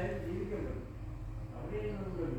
а время называют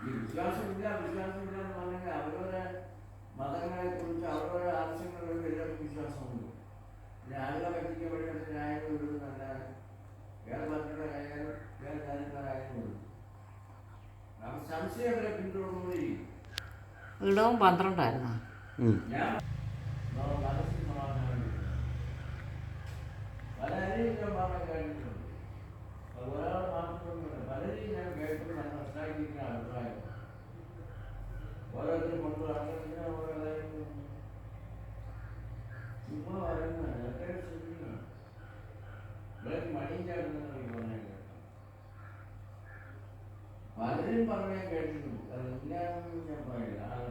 ഈ വിശ്വാസമില്ല വിശ്വാസമില്ല എന്ന് പറഞ്ഞെങ്കിൽ അവരവരെ മതങ്ങളെ കുറിച്ച് അവരവരെ ആവശ്യങ്ങളൊക്കെ എല്ലാവർക്കും വിശ്വാസമുണ്ട് പിന്നെ ആളുകളെ പറ്റിക്കാൻ വേണ്ടി ന്യായങ്ങൾ വിടുന്നല്ലാതെ വേറെ മറ്റുള്ളവരായാലും വേറെ കാര്യക്കാരായാലും വിടും നമുക്ക് സംശയം വരെ പിന്തുടർന്നുകൊണ്ടിരിക്കും ഇടവും പന്ത്രണ്ടായിരുന്നോ ഞാൻ പലരെയും പറഞ്ഞ കേട്ടിട്ടുണ്ട് അത് ഒരാൾ മാത്രമൊന്നുമില്ല പലരെയും ഞാൻ കേട്ടു ഞാൻ മനസ്സിലാക്കിയിരിക്കുന്ന അഭിപ്രായം. ഓരോരുത്തരും കൊണ്ട് അങ്ങനെ ഓരോ ചുമ്മാ പറയുന്നതാണ് അതൊക്കെ ശ്രദ്ധിക്കണം ഇവിടെ മണിയും ചേർന്നെന്ന് പറഞ്ഞാൽ പലരും പറഞ്ഞാൽ കേട്ടിട്ടുണ്ട്. അതെല്ലാവരും ഞാൻ പറയില്ല. ആളെ